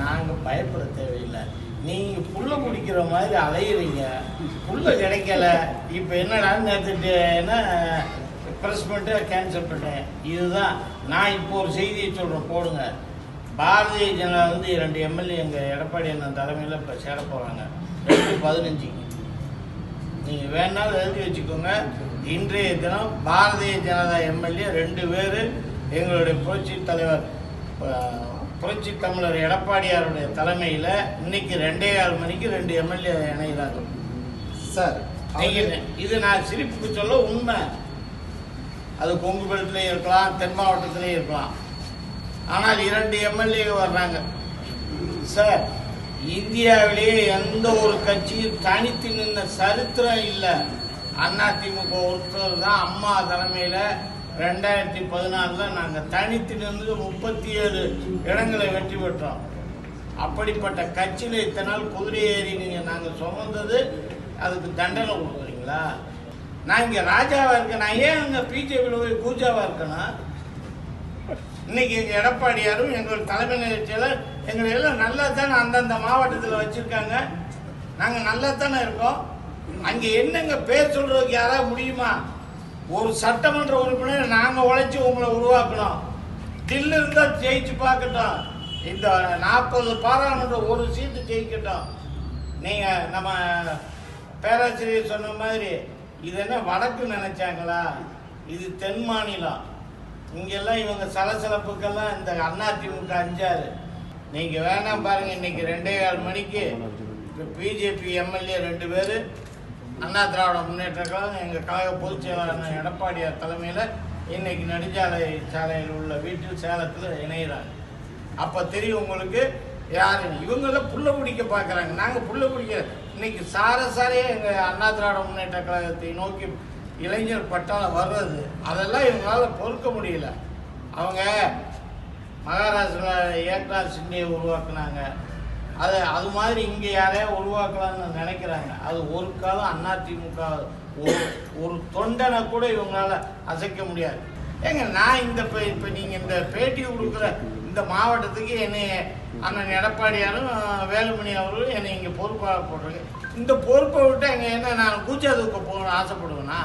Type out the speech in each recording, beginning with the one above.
நாங்கள் பயப்பட தேவையில்லை. நீங்கள் புல்ல குடிக்கிற மாதிரி அலையிறீங்க. புல்ல கிடைக்கல. இப்போ என்னடான்னு நேற்றுட்டு ப்ரெஸ் பண்ணிட்டு கேன்சல் பண்ணிட்டேன். இதுதான். நான் இப்போ ஒரு செய்தியை சொல்கிறேன் போடுங்க. பாரதிய ஜனதா வந்து இரண்டு எம்எல்ஏ எங்கள் எடப்பாடி அண்ணன் தலைமையில் இப்போ சேர போகிறாங்க ரெண்டு பதினஞ்சுக்கு நீங்கள் வேணாலும் எழுதி வச்சுக்கோங்க. இன்றைய தினம் பாரதிய ஜனதா எம்எல்ஏ ரெண்டு பேர் எங்களுடைய புரட்சி தலைவர் இப்போ புரட்சி தமிழர் எடப்பாடியாருடைய தலைமையில் இன்னைக்கு ரெண்டே கால் மணிக்கு ரெண்டு எம்எல்ஏ இணைகிறாங்க சார் இது நான் சிரிப்புக்கு சொல்ல உண்மை. அது கொங்கு பெல்ட்லேயும் இருக்கலாம் தென் மாவட்டத்திலையும் இருக்கலாம். ஆனால் இரண்டு எம்எல்ஏ வர்றாங்க. சார் இந்தியாவிலேயே எந்த ஒரு கட்சியும் தனித்து நின்ற சரித்திரம் இல்லை. அதிமுக ஒருத்தர் தான் அம்மா தலைமையில் ரெண்டாயிரத்தி பதினாறில் நாங்கள் தனித்து நின்று முப்பத்தி ஏழு இடங்களை வெற்றி பெற்றோம். அப்படிப்பட்ட கட்சியில் இத்தனை நாள் குதிரை ஏறி நீங்கள் நாங்கள் சுமந்தது அதுக்கு தண்டனை கொடுக்குறீங்களா? நான் இங்கே ராஜாவாக இருக்கேன். நான் ஏன் அங்கே பிஜேபியில் போய் பூஜாவாக இருக்கேன்னா இன்னைக்கு எங்கள் எடப்பாடியாரும் எங்கள் தலைமை நிகழ்ச்சியில் எங்களை எல்லாம் நல்லா தானே அந்தந்த மாவட்டத்தில் வச்சுருக்காங்க. நாங்கள் நல்லா தானே இருக்கோம். அங்கே என்னங்க பேர் சொல்கிறதுக்கு யாராவது முடியுமா? ஒரு சட்டமன்ற உறுப்பினர் நாங்கள் உழைச்சி உங்களை உருவாக்கணும் தில்லு இருந்தால் ஜெயிச்சு பார்க்கட்டும். இந்த நாற்பது பாராளுமன்ற ஒரு சீட்டு ஜெயிக்கட்டும். நீங்கள் நம்ம பேராசிரியர் சொன்ன மாதிரி இது என்ன வடக்கு நினைச்சாங்களா? இது தென் மாநிலம். இங்கெல்லாம் இவங்க சலசலப்புக்கெல்லாம் இந்த அதிமுக அஞ்சாறு. நீங்கள் வேணாம் பாருங்க இன்னைக்கு ரெண்டே கால் மணிக்கு பிஜேபி எம்எல்ஏ ரெண்டு பேர் அண்ணா திராவிட முன்னேற்ற கழகம் எங்கள் கழக பொதுச் செயலாளர் எடப்பாடியார் தலைமையில் இன்னைக்கு நெடுஞ்சாலை சாலையில் உள்ள வீட்டில் சேலத்தில் இணைகிறாங்க அப்போ தெரியும் உங்களுக்கு யார்? இவங்களாம் புள்ள பிடிக்க பார்க்குறாங்க நாங்கள் புள்ள பிடிக்க இன்னைக்கு சார சாரையே எங்கள் அண்ணா திராவிட முன்னேற்ற கழகத்தை நோக்கி இளைஞர் பட்டாளம் வர்றது. அதெல்லாம் இவங்களால பொறுக்க முடியல. அவங்க மகாராஷ்டிரா ஏக்நாத் சிண்டியை உருவாக்குனாங்க. அது அது மாதிரி இங்கே யாரையா உருவாக்கலாம்னு நினைக்கிறாங்க. அது ஒரு காலம் அதிமுக ஒரு ஒரு தொண்டனை கூட இவங்களால அசைக்க முடியாது. ஏங்க நான் இந்த இப்போ இப்போ நீங்கள் இந்த பேட்டி கொடுக்குற இந்த மாவட்டத்துக்கு என்னை அண்ணன் எடப்பாடியாரும் வேலுமணி அவர்களும் என்னை இங்கே பொறுப்பாக போடுறீங்க இந்த பொறுப்பை விட்டு எங்க என்ன நான் கூச்சாதுக்கு போகணும்னு ஆசைப்படுவேன்னா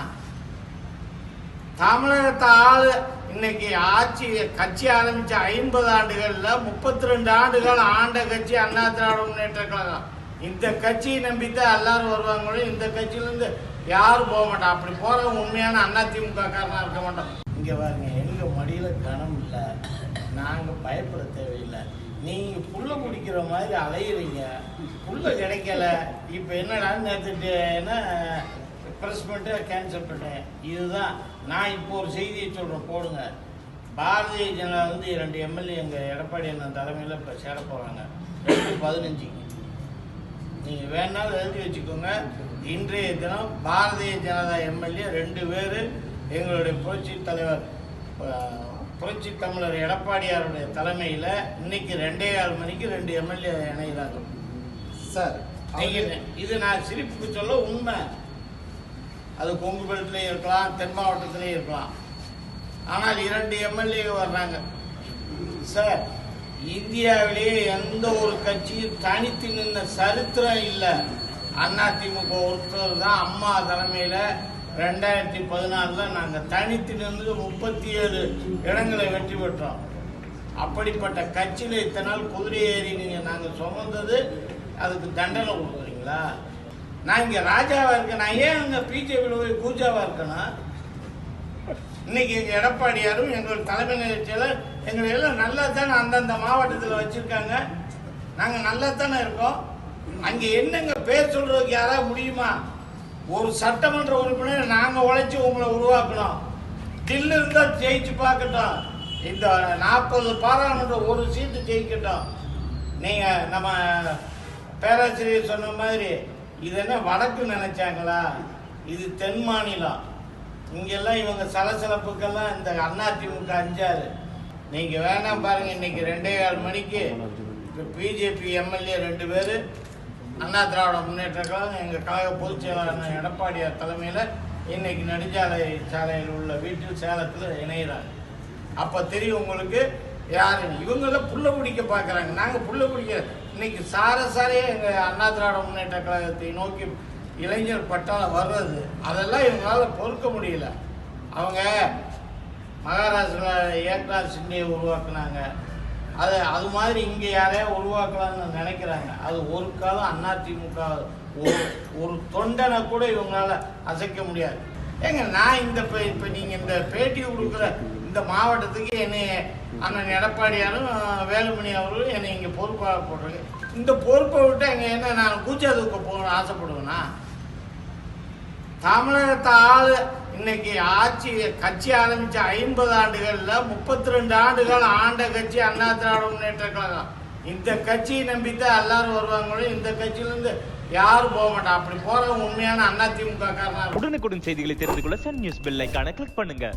தமிழகத்தை ஆளு. இன்னைக்கு ஆட்சி கட்சி ஆரம்பிச்ச ஐம்பது ஆண்டுகள்ல முப்பத்தி ரெண்டு ஆண்டுகள் ஆண்ட கட்சி அண்ணா திராவிட முன்னேற்ற கழகம். இந்த கட்சியை நம்பித்தான் எல்லாரும் வருவாங்களோ இந்த கட்சியிலேருந்து யாரும் போக மாட்டான் அப்படி போறவங்க உண்மையான அண்ணா திமுக காரணம் இருக்க மாட்டோம். இங்க பாருங்க எங்க மடியில கனம் இல்லை. நாங்க பயப்பட தேவையில்லை. நீங்க புல்ல குடிக்கிற மாதிரி அலையிறீங்க. புல்ல கிடைக்கல. இப்ப என்னடான்னு நேற்றுட்டு என்ன ப்ரெஸ் பண்ணிட்டு கேன்சல் பண்ணிட்டேன். இதுதான். நான் இப்போ ஒரு செய்தியை சொல்கிறேன் போடுங்க. பாரதிய ஜனதா வந்து இரண்டு எம்எல்ஏ எங்கள் எடப்பாடி அண்ணன் தலைமையில் இப்போ சேர போகிறாங்க ரெண்டு பதினஞ்சுக்கு நீங்கள் வேணாலும் எழுதி வச்சுக்கோங்க. இன்றைய தினம் பாரதிய ஜனதா எம்எல்ஏ ரெண்டு பேர் எங்களுடைய புரட்சி தலைவர் புரட்சி தமிழர் எடப்பாடியாருடைய தலைமையில் இன்னைக்கு ரெண்டே கால் மணிக்கு ரெண்டு எம்எல்ஏ இணைகிறாங்க சார் இது நான் சிரிப்புக்கு சொல்ல உண்மை. அது கொங்கு இருக்கலாம் தென் மாவட்டத்திலையும் இருக்கலாம். ஆனால் இரண்டு எம்எல்ஏ வர்றாங்க. சார் இந்தியாவிலேயே எந்த ஒரு கட்சியும் தனித்து நின்ற சரித்திரம் இல்லை. அதிமுக ஒருத்தர் தான் அம்மா தலைமையில் ரெண்டாயிரத்தி பதினாலில் நாங்கள் தனித்து நின்று முப்பத்தி ஏழு இடங்களை வெற்றி பெற்றோம். அப்படிப்பட்ட கட்சியில் இத்தனை நாள் குதிரை ஏறி நீங்கள் நாங்கள் சுமந்தது அதுக்கு தண்டனை கொடுக்குறீங்களா? நான் இங்கே ராஜாவாக இருக்கேன். நான் ஏன் அங்கே பிஜேபியில் போய் பூஜாவாக இருக்கேன்னா? இன்னைக்கு எங்கள் எடப்பாடியாரும் எங்கள் தலைமை நிகழ்ச்சியில் எங்களை எல்லாம் நல்லா தானே அந்தந்த மாவட்டத்தில் வச்சுருக்காங்க. நாங்கள் நல்லா தானே இருக்கோம். அங்கே என்னங்க பேர் சொல்கிறதுக்கு யாராவது முடியுமா? ஒரு சட்டமன்ற உறுப்பினர் நாங்கள் உழைச்சி உங்களை உருவாக்கணும். தில்லு இருந்தால் ஜெயிச்சு பார்க்கட்டும். இந்த நாற்பது பாராளுமன்ற ஒரு சீட்டு ஜெயிக்கட்டும். நீங்கள் நம்ம பேராசிரியர் சொன்ன மாதிரி இது என்ன வடக்கு நினைச்சாங்களா? இது தென் மாநிலம். இங்கெல்லாம் இவங்க சலசலப்புக்கெல்லாம் இந்த அதிமுக அஞ்சாறு. நீங்கள் வேணாம் பாருங்க இன்னைக்கு ரெண்டே கால் மணிக்கு பிஜேபி எம்எல்ஏ ரெண்டு பேர் அண்ணா திராவிட முன்னேற்ற கழகம் எங்கள் கழக பொதுச் செயலாளர் எடப்பாடியார் தலைமையில் இன்னைக்கு நெடுஞ்சாலை சாலையில் உள்ள வீட்டில் சேலத்தில் இணைகிறாங்க அப்போ தெரியும் உங்களுக்கு யாரு இவங்களாம் புள்ள பிடிக்க பார்க்குறாங்க நாங்கள் புள்ள பிடிக்க இன்னைக்கு சார சாரையே எங்கள் அண்ணா திராவிட முன்னேற்ற கழகத்தை நோக்கி இளைஞர் பட்டாளம் வர்றது. அதெல்லாம் இவங்களால பொறுக்க முடியல. அவங்க மகாராஷ்டிராவில் ஏக்நாத் சிண்டியை உருவாக்குனாங்க. அது அது மாதிரி இங்கே யாரையா உருவாக்கலாம்னு நினைக்கிறாங்க. அது ஒரு காலம் அதிமுக ஒரு ஒரு தொண்டனை கூட இவங்களால அசைக்க முடியாது. ஏங்க நான் இந்த இப்போ நீங்கள் இந்த பேட்டி கொடுக்குற இந்த மாவட்டத்துக்கு என்னை அண்ணன் எடப்பாடியாரும் வேலுமணி அவர்களும் என்னை இங்கே பொறுப்பாக போடுறாங்க இந்த பொறுப்பை விட்டு அங்கே என்ன நான் கூச்சா தூக்க போகணும்னு ஆசைப்படுவேனா? தமிழகத்தை ஆள் இன்னைக்கு ஆட்சி கட்சி ஆரம்பிச்ச ஐம்பது ஆண்டுகளில் முப்பத்தி ரெண்டு ஆண்டுகள் ஆண்ட கட்சி அண்ணா திராவிட முன்னேற்ற கழகம். இந்த கட்சியை நம்பித்தான் எல்லாரும் வருவாங்களோ இந்த கட்சியிலேருந்து யாரும் போக மாட்டான் அப்படி போகிறவங்க உண்மையான அண்ணா திமுக உடனுக்குடன் செய்திகளை தெரிந்து கொள்ள சன் நியூஸ் பெல் ஐக்கான கிளிக் பண்ணுங்க.